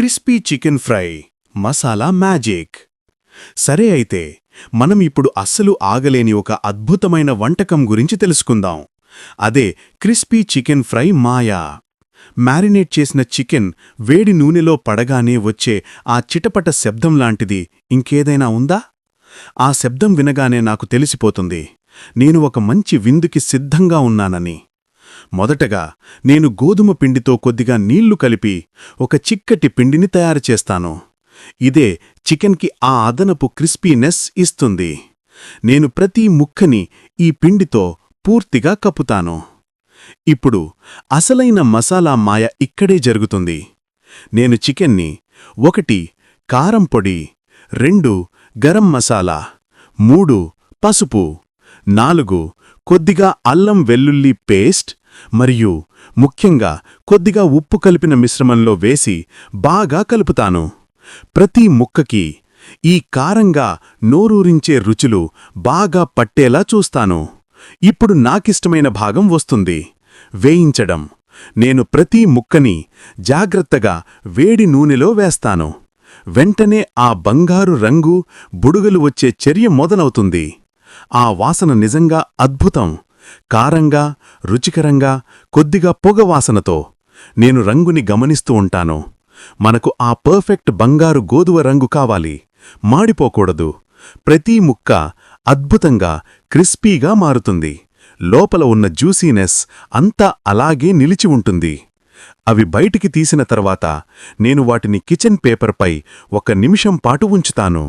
Crispy chicken fry masala magic. సరే అయితే మనం ఇప్పుడు అస్సలు ఆగలేని ఒక అద్భుతమైన వంటకం గురించి తెలుసుకుందాం. అదే క్రిస్పీ చికెన్ ఫ్రై మాయా. మ్యారినేట్ చేసిన చికెన్ వేడి నూనెలో పడగానే వచ్చే ఆ చిటపట శబ్దం లాంటిది ఇంకేదైనా ఉందా? ఆ శబ్దం వినగానే నాకు తెలిసిపోతుంది. నేను ఒక మంచి విందుకి సిద్ధంగా ఉన్నానని. మొదటగా నేను గోధుమ పిండితో కొద్దిగా నీళ్ళు కలిపి ఒక చిక్కటి పిండిని తయారు చేస్తాను. ఇదే చికెన్కి ఆ అదనపు క్రిస్పీనెస్ ఇస్తుంది. నేను ప్రతి ముక్కని ఈ పిండితో పూర్తిగా కప్పుతాను. ఇప్పుడు అసలైన మసాలా మాయ ఇక్కడే జరుగుతుంది. నేను చికెన్ని ఒకటి కారం పొడి రెండు గరం మసాలా మూడు పసుపు నాలుగు కొద్దిగా అల్లం వెల్లుల్లి పేస్ట్ మరియు ముఖ్యంగా కొద్దిగా ఉప్పు కలిపిన మిశ్రమంలో వేసి బాగా కలుపుతాను. ప్రతి ముక్కకి ఈ కారంగా నోరూరించే రుచులు బాగా పట్టేలా చూస్తాను. ఇప్పుడు నాకిష్టమైన భాగం వస్తుంది. వేయించడం. నేను ప్రతి ముక్కని జాగ్రత్తగా వేడి నూనెలో వేస్తాను. వెంటనే ఆ బంగారు రంగు బుడుగలు వచ్చే చర్య మొదలవుతుంది. ఆ వాసన నిజంగా అద్భుతం. కారంగా రుచికరంగా కొద్దిగా పొగ వాసనతో నేను రంగుని గమనిస్తూ ఉంటాను. మనకు ఆ పర్ఫెక్ట్ బంగారు గోధువ రంగు కావాలి. మాడిపోకూడదు. ప్రతి ముక్క అద్భుతంగా క్రిస్పీగా మారుతుంది. లోపల ఉన్న జ్యూసీనెస్ అంతా అలాగే నిలిచి ఉంటుంది. అవి బయటికి తీసిన తర్వాత నేను వాటిని కిచెన్ పేపర్పై ఒక నిమిషం పాటు ఉంచుతాను.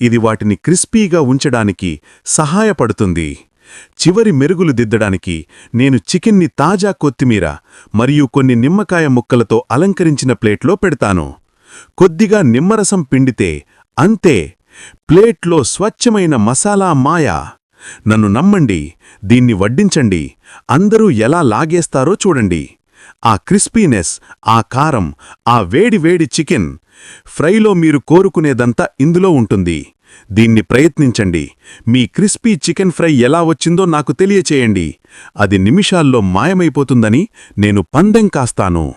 ఇది వాటిని క్రిస్పీగా ఉంచడానికి సహాయపడుతుంది. చివరి మెరుగులు దిద్దడానికి నేను చికెన్ని తాజా కొత్తిమీర మరియు కొన్ని నిమ్మకాయ ముక్కలతో అలంకరించిన ప్లేట్లో పెడతాను. కొద్దిగా నిమ్మరసం పిండితే అంతే. ప్లేట్లో స్వచ్ఛమైన మసాలా మాయా. నన్ను నమ్మండి దీన్ని వడ్డించండి. అందరూ ఎలా లాగేస్తారో చూడండి. ఆ క్రిస్పీనెస్ ఆ కారం ఆ వేడివేడి చికెన్ ఫ్రైలో మీరు కోరుకునేదంతా ఇందులో ఉంటుంది. దీన్ని ప్రయత్నించండి. మీ క్రిస్పీ చికెన్ ఫ్రై ఎలా వచ్చిందో నాకు తెలియచేయండి. అది నిమిషాల్లో మాయమైపోతుందని నేను పందెం కాస్తాను.